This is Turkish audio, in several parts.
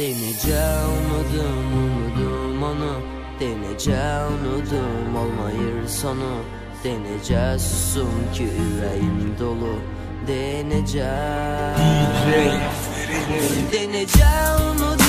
Denice umudum umudum onu. Denice unudum olmayır sonu. Denice susum ki yüreğim dolu. Denice Denice umudum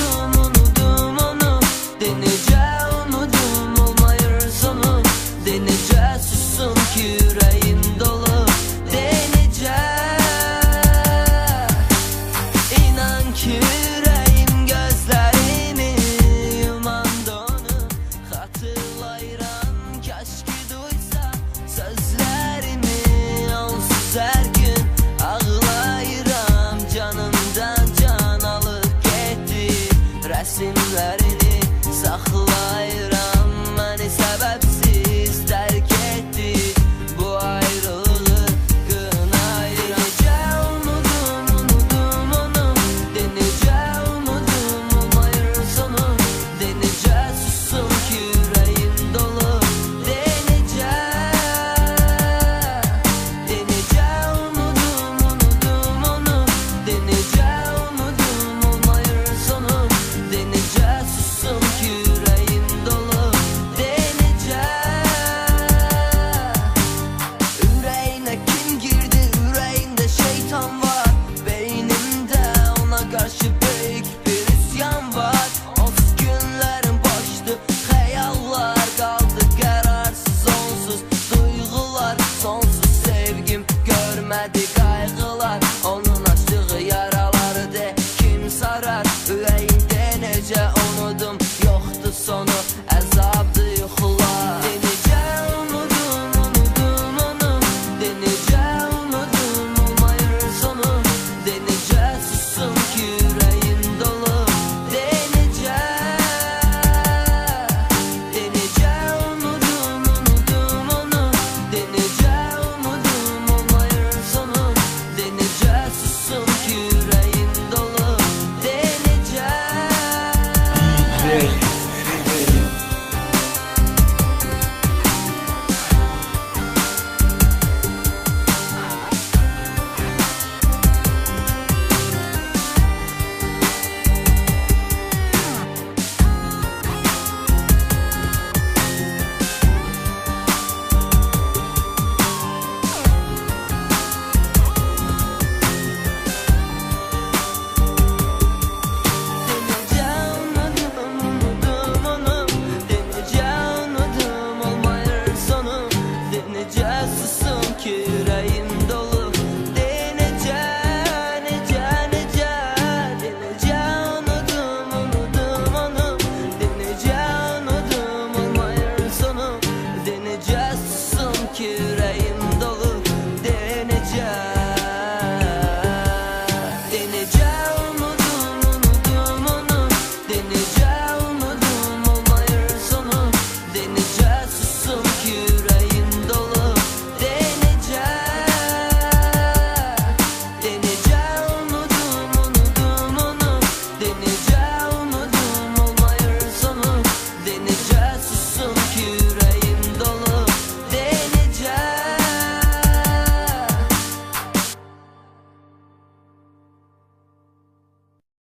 gözlerini saklayır